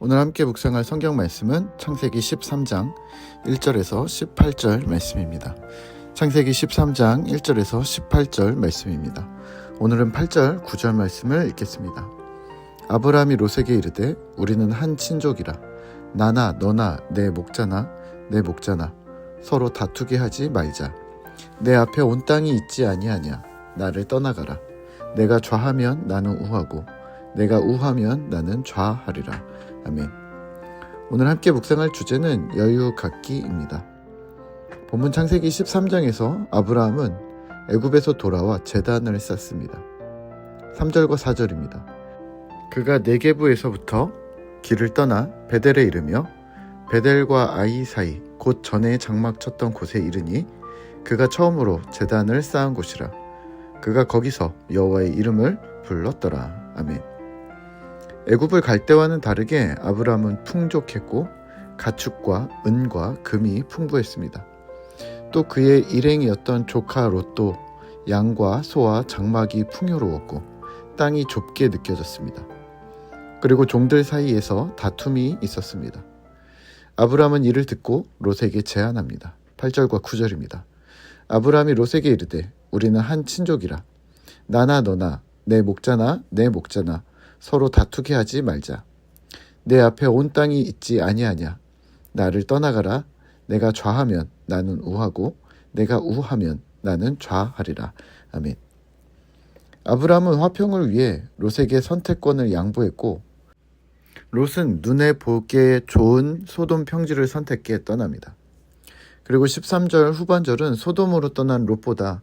오늘 함께 묵상할 성경 말씀은 창세기 13장 1절에서 18절 말씀입니다. 창세기 13장 1절에서 18절 말씀입니다. 오늘은 8절, 9절 말씀을 읽겠습니다. 아브라함이 롯에게 이르되 우리는 한 친족이라 나나 너나 내 목자나 내 목자나 서로 다투게 하지 말자. 내 앞에 온 땅이 있지 아니하냐 나를 떠나가라. 내가 좌하면 나는 우하고 내가 우하면 나는 좌하리라. 아멘. 오늘 함께 묵상할 주제는 여유 갖기입니다. 본문 창세기 13장에서 아브라함은 애굽에서 돌아와 제단을 쌓습니다. 3절과 4절입니다. 그가 네게부에서부터 길을 떠나 베델에 이르며 베델과 아이 사이 곧 전에 장막 쳤던 곳에 이르니 그가 처음으로 제단을 쌓은 곳이라 그가 거기서 여호와의 이름을 불렀더라. 아멘. 애굽을 갈 때와는 다르게 아브라함은 풍족했고 가축과 은과 금이 풍부했습니다. 또 그의 일행이었던 조카 롯도 양과 소와 장막이 풍요로웠고 땅이 좁게 느껴졌습니다. 그리고 종들 사이에서 다툼이 있었습니다. 아브라함은 이를 듣고 롯에게 제안합니다. 8절과 9절입니다. 아브라함이 롯에게 이르되 우리는 한 친족이라 나나 너나 내 목자나 내 목자나 서로 다투게 하지 말자. 내 앞에 온 땅이 있지 아니하냐. 나를 떠나가라. 내가 좌하면 나는 우하고 내가 우하면 나는 좌하리라. 아멘. 아브라함은 화평을 위해 롯에게 선택권을 양보했고 롯은 눈에 보기에 좋은 소돔 평지를 선택해 떠납니다. 그리고 13절 후반절은 소돔으로 떠난 롯보다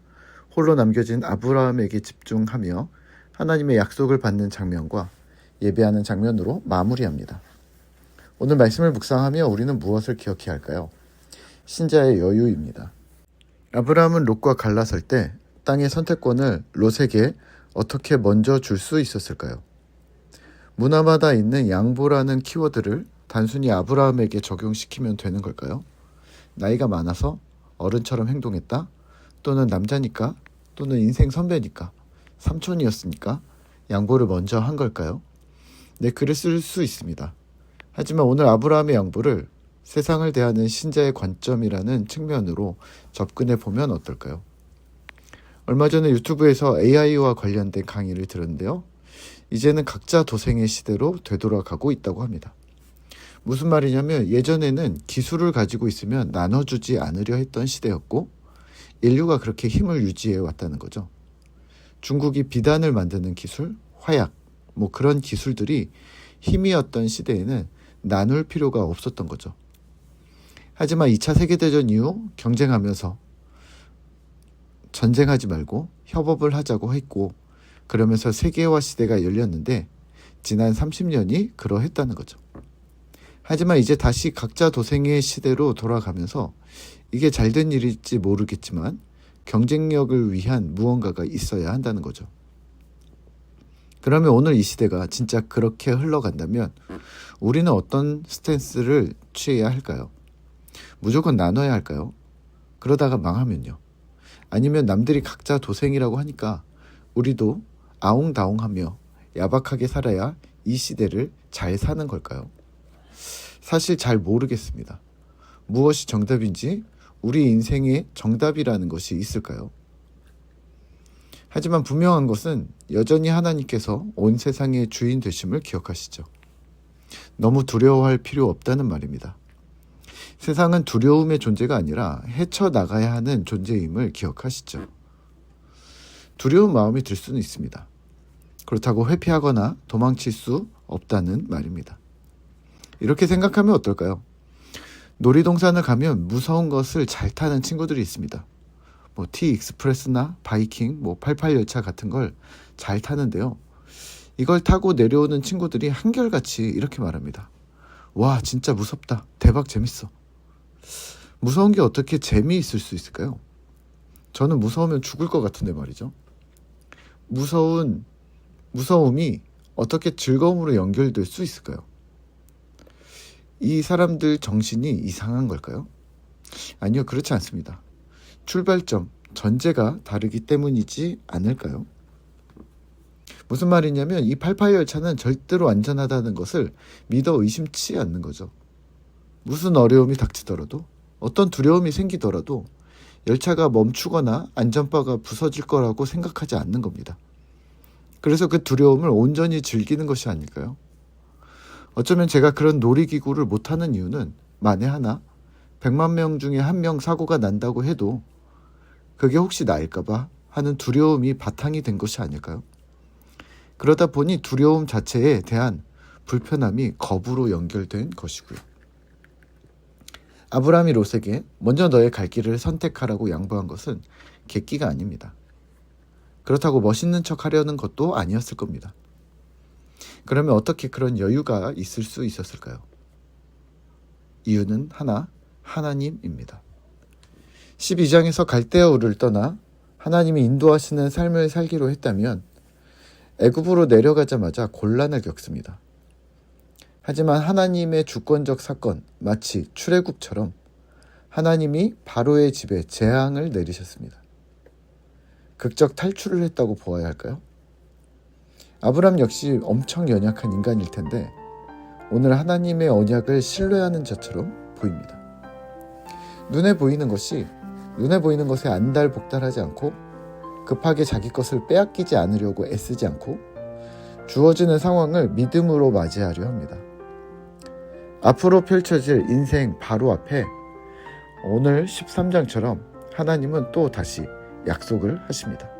홀로 남겨진 아브라함에게 집중하며 하나님의 약속을 받는 장면과 예배하는 장면으로 마무리합니다. 오늘 말씀을 묵상하며 우리는 무엇을 기억해야 할까요? 신자의 여유입니다. 아브라함은 롯과 갈라설 때 땅의 선택권을 롯에게 어떻게 먼저 줄 수 있었을까요? 문화마다 있는 양보라는 키워드를 단순히 아브라함에게 적용시키면 되는 걸까요? 나이가 많아서 어른처럼 행동했다? 또는 남자니까? 또는 인생 선배니까? 삼촌이었으니까? 양보를 먼저 한 걸까요? 네, 글을 쓸 수 있습니다. 하지만 오늘 아브라함의 양보를 세상을 대하는 신자의 관점이라는 측면으로 접근해 보면 어떨까요? 얼마 전에 유튜브에서 AI와 관련된 강의를 들었는데요. 이제는 각자 도생의 시대로 되돌아가고 있다고 합니다. 무슨 말이냐면 예전에는 기술을 가지고 있으면 나눠주지 않으려 했던 시대였고 인류가 그렇게 힘을 유지해 왔다는 거죠. 중국이 비단을 만드는 기술, 화약, 뭐 그런 기술들이 힘이었던 시대에는 나눌 필요가 없었던 거죠. 하지만 2차 세계대전 이후 경쟁하면서 전쟁하지 말고 협업을 하자고 했고 그러면서 세계화 시대가 열렸는데 지난 30년이 그러했다는 거죠. 하지만 이제 다시 각자 도생의 시대로 돌아가면서 이게 잘된 일일지 모르겠지만 경쟁력을 위한 무언가가 있어야 한다는 거죠. 그러면 오늘 이 시대가 진짜 그렇게 흘러간다면 우리는 어떤 스탠스를 취해야 할까요? 무조건 나눠야 할까요? 그러다가 망하면요. 아니면 남들이 각자 도생이라고 하니까 우리도 아웅다웅하며 야박하게 살아야 이 시대를 잘 사는 걸까요? 사실 잘 모르겠습니다. 무엇이 정답인지 우리 인생에 정답이라는 것이 있을까요? 하지만 분명한 것은 여전히 하나님께서 온 세상의 주인 되심을 기억하시죠. 너무 두려워할 필요 없다는 말입니다. 세상은 두려움의 존재가 아니라 헤쳐나가야 하는 존재임을 기억하시죠. 두려운 마음이 들 수는 있습니다. 그렇다고 회피하거나 도망칠 수 없다는 말입니다. 이렇게 생각하면 어떨까요? 놀이동산을 가면 무서운 것을 잘 타는 친구들이 있습니다. 뭐 T 익스프레스나 바이킹, 뭐 88열차 같은 걸 잘 타는데요. 이걸 타고 내려오는 친구들이 한결같이 이렇게 말합니다. 와, 진짜 무섭다. 대박 재밌어. 무서운 게 어떻게 재미있을 수 있을까요? 저는 무서우면 죽을 것 같은데 말이죠. 무서운, 무서움이 어떻게 즐거움으로 연결될 수 있을까요? 이 사람들 정신이 이상한 걸까요? 아니요, 그렇지 않습니다. 출발점, 전제가 다르기 때문이지 않을까요? 무슨 말이냐면 이 88 열차는 절대로 안전하다는 것을 믿어 의심치 않는 거죠. 무슨 어려움이 닥치더라도 어떤 두려움이 생기더라도 열차가 멈추거나 안전바가 부서질 거라고 생각하지 않는 겁니다. 그래서 그 두려움을 온전히 즐기는 것이 아닐까요? 어쩌면 제가 그런 놀이기구를 못하는 이유는 만에 하나 100만 명 중에 한 명 사고가 난다고 해도 그게 혹시 나일까봐 하는 두려움이 바탕이 된 것이 아닐까요? 그러다 보니 두려움 자체에 대한 불편함이 겁으로 연결된 것이고요. 아브라함이 롯에게 먼저 너의 갈 길을 선택하라고 양보한 것은 객기가 아닙니다. 그렇다고 멋있는 척 하려는 것도 아니었을 겁니다. 그러면 어떻게 그런 여유가 있을 수 있었을까요? 이유는 하나, 하나님입니다. 12장에서 갈대아우를 떠나 하나님이 인도하시는 삶을 살기로 했다면 애굽으로 내려가자마자 곤란을 겪습니다. 하지만 하나님의 주권적 사건, 마치 출애굽처럼 하나님이 바로의 집에 재앙을 내리셨습니다. 극적 탈출을 했다고 보아야 할까요? 아브람 역시 엄청 연약한 인간일 텐데 오늘 하나님의 언약을 신뢰하는 자처럼 보입니다. 눈에 보이는 것이 눈에 보이는 것에 안달복달하지 않고 급하게 자기 것을 빼앗기지 않으려고 애쓰지 않고 주어지는 상황을 믿음으로 맞이하려 합니다. 앞으로 펼쳐질 인생 바로 앞에 오늘 13장처럼 하나님은 또 다시 약속을 하십니다.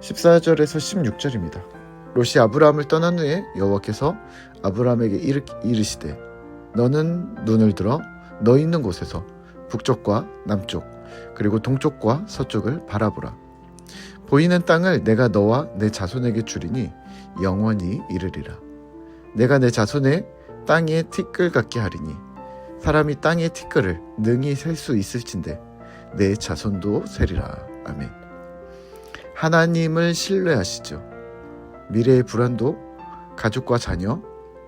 14절에서 16절입니다. 롯이 아브라함을 떠난 후에 여호와께서 아브라함에게 이르, 이르시되 너는 눈을 들어 너 있는 곳에서 북쪽과 남쪽 그리고 동쪽과 서쪽을 바라보라. 보이는 땅을 내가 너와 내 자손에게 주리니 영원히 이르리라. 내가 내 자손의 땅의 티끌 같게 하리니 사람이 땅의 티끌을 능히 셀 수 있을진데 내 자손도 세리라. 아멘. 하나님을 신뢰하시죠. 미래의 불안도 가족과 자녀,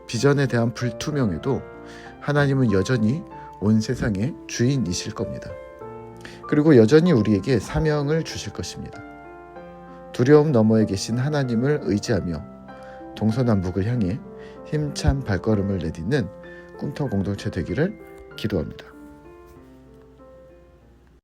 비전에 대한 불투명에도 하나님은 여전히 온 세상의 주인이실 겁니다. 그리고 여전히 우리에게 사명을 주실 것입니다. 두려움 너머에 계신 하나님을 의지하며 동서남북을 향해 힘찬 발걸음을 내딛는 꿈터 공동체 되기를 기도합니다.